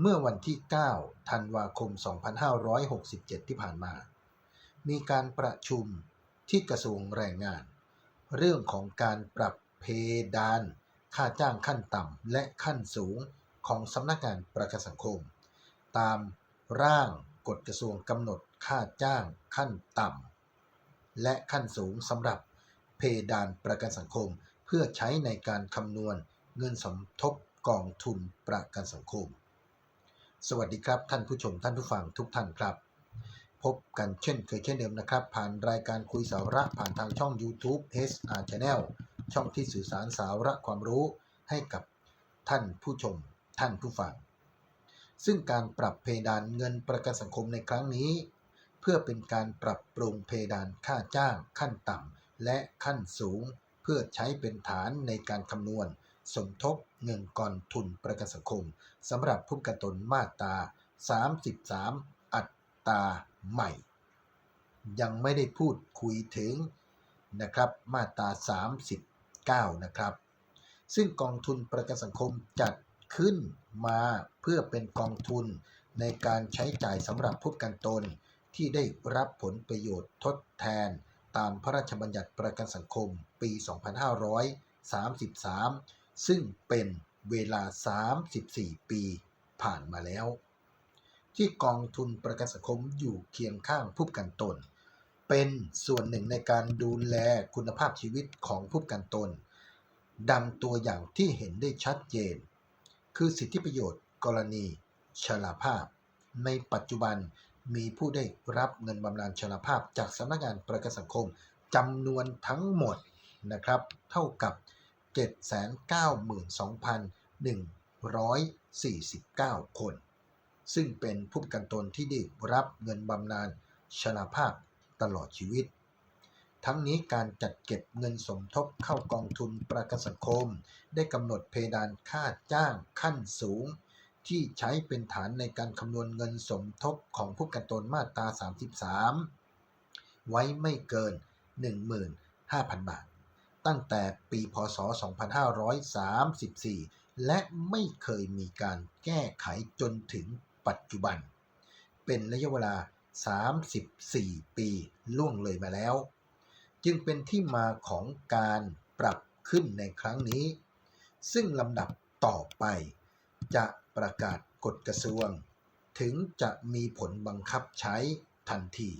เมื่อวันที่ 9 ธันวาคม 2567 ที่ผ่านมา มีการประชุมที่กระทรวงแรงงาน เรื่องของการปรับเพดาน ค่าจ้างขั้นต่ำและขั้นสูงของสำนักงานประกันสังคม ตามร่างกฎกระทรวงกำหนดค่าจ้างขั้นต่ำและขั้นสูงสำหรับเพดานประกันสังคม เพื่อใช้ในการคำนวณเงินสมทบกองทุนประกันสังคม สวัสดีครับ ท่านผู้ชมท่านผู้ฟังทุกท่านครับ พบกันเช่นเคยเช่นเดิมนะครับ ผ่านรายการคุยสาระผ่านทางช่อง YouTube SR Channel ช่องที่สื่อสารสาระความรู้ให้กับท่านผู้ชม ท่านผู้ฟัง ซึ่งการปรับเพดานเงินประกันสังคมในครั้งนี้ เพื่อเป็นการปรับปรุงเพดานค่าจ้าง ขั้นต่ำและขั้นสูง เพื่อใช้เป็นฐานในการคำนวณ สมทบเงินกองทุนประกันสังคมสำหรับผู้ประกันตนมาตรา 33 อัตราใหม่ ยังไม่ได้พูดคุยถึงนะครับมาตรา 39 นะครับ ซึ่งกองทุนประกันสังคมจัดขึ้นมาเพื่อเป็นกองทุนในการใช้จ่ายสำหรับผู้ประกันตนที่ได้รับผลประโยชน์ทดแทนตามพระราชบัญญัติประกันสังคมปี 2533 ซึ่งเป็นเวลา 34 ปีผ่านมาแล้ว ที่กองทุนประกันสังคมอยู่เคียงข้างผู้กันตน เป็นส่วนหนึ่งในการดูแลคุณภาพชีวิตของผู้กันตน ดังตัวอย่างที่เห็นได้ชัดเจน คือสิทธิประโยชน์กรณีชราภาพ ในปัจจุบันมีผู้ได้รับเงินบำนาญชราภาพจากสำนักงานประกันสังคมจำนวนทั้งหมดนะครับ เท่ากับ 792,149 คน ซึ่งเป็นผู้ประกันตนที่ได้รับเงินบำนาญชราภาพตลอดชีวิต ทั้งนี้การจัดเก็บเงินสมทบเข้ากองทุนประกันสังคม ได้กำหนดเพดานค่าจ้างขั้นสูง ที่ใช้เป็นฐานในการคำนวณเงินสมทบของผู้ประกันตนมาตรา 33 ไว้ไม่เกิน 15,000 บาท ตั้งแต่ปีพศ 2534 และไม่เคยมีการแก้ไขจนถึงปัจจุบัน เป็นระยะเวลา 34 ปีล่วงเลยมาแล้ว จึงเป็นที่มาของการปรับขึ้นในครั้งนี้ ซึ่งลำดับต่อไป จะประกาศกฎกระทรวง ถึงจะมีผลบังคับใช้ทันที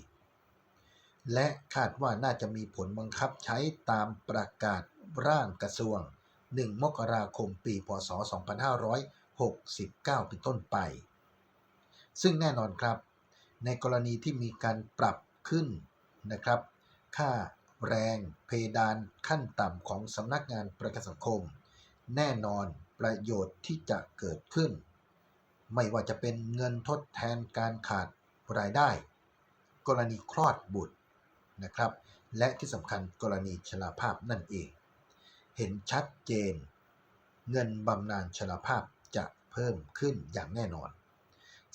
และคาดว่าน่าจะมีผลบังคับใช้ตามประกาศร่างกระทรวง 1 มกราคมปี พศ 2569 เป็นต้นไป ซึ่งแน่นอนครับ ในกรณีที่มีการปรับขึ้นนะครับ ค่าแรงเพดานขั้นต่ำของสำนักงานประกันสังคม แน่นอนประโยชน์ที่จะเกิดขึ้น ไม่ว่าจะเป็นเงินทดแทนการขาดรายได้ กรณีคลอดบุตร นะครับ และที่สำคัญกรณีชราภาพนั่นเอง เห็นชัดเจน เงินบำนาญชราภาพจะเพิ่มขึ้นอย่างแน่นอน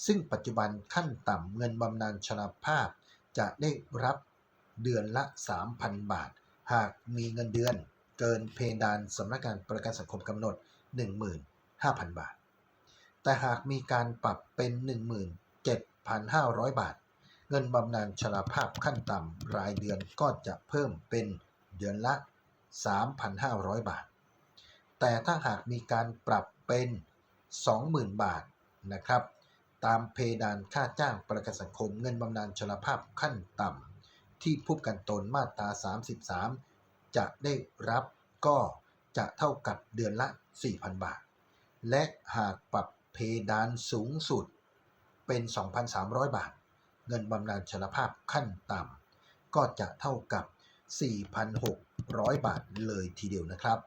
ซึ่งปัจจุบันขั้นต่ำเงินบำนาญชราภาพจะได้รับเดือนละ 3,000 บาท หากมีเงินเดือนเกินเพดานสำนักงานประกันสังคมกำหนด 15,000 บาท แต่หากมีการปรับเป็น 17,500 บาท เงินบำนาญชราภาพขั้นต่ำรายเดือนก็จะเพิ่มเป็นเดือนละ 3,500 บาท แต่ถ้าหากมีการปรับเป็น 20,000 บาทนะครับ ตามเพดานค่าจ้างประกันสังคมเงินบำนาญชราภาพขั้นต่ำที่ผู้กันตนมาตรา 33 จะได้รับก็จะเท่ากับเดือนละ 4,000 บาท และหากปรับเพดานสูงสุดเป็น 2,300 บาท เงินบำนาญชราภาพขั้นต่ำก็จะเท่ากับ 4,600 บาทเลยทีเดียวนะครับ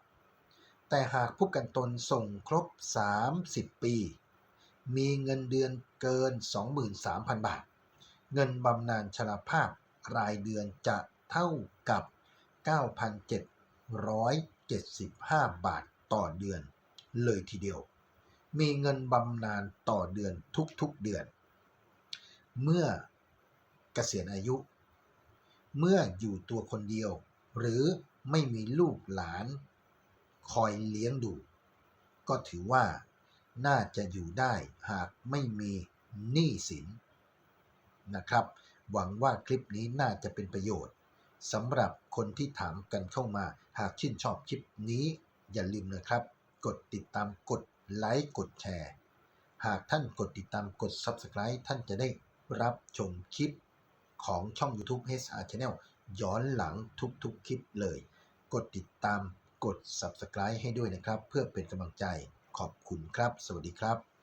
แต่หากผู้กันตนส่งครบ 30 ปี มีเงินเดือนเกิน 23,000 บาท เงินบำนาญชราภาพรายเดือนจะเท่ากับ 9,775 บาทต่อเดือนเลยทีเดียว มีเงินบำนาญต่อเดือนทุกๆเดือน เมื่อเกษียณอายุ เมื่ออยู่ตัวคนเดียว หรือไม่มีลูกหลาน คอยเลี้ยงดู ก็ถือว่าน่าจะอยู่ได้หากไม่มีหนี้สินนะครับ หวังว่าคลิปนี้น่าจะเป็นประโยชน์สำหรับคนที่ถามกันเข้ามา หากชื่นชอบคลิปนี้อย่าลืมนะครับ กดติดตามกดไลค์กดแชร์ หากท่านกดติดตามกด Subscribe ท่านจะได้ รับชมคลิปของช่อง YouTube HR Channel ย้อนหลังทุกๆคลิปเลย กดติดตามกด Subscribe ให้ด้วยนะครับ เพื่อเป็นกำลังใจขอบคุณครับ สวัสดีครับ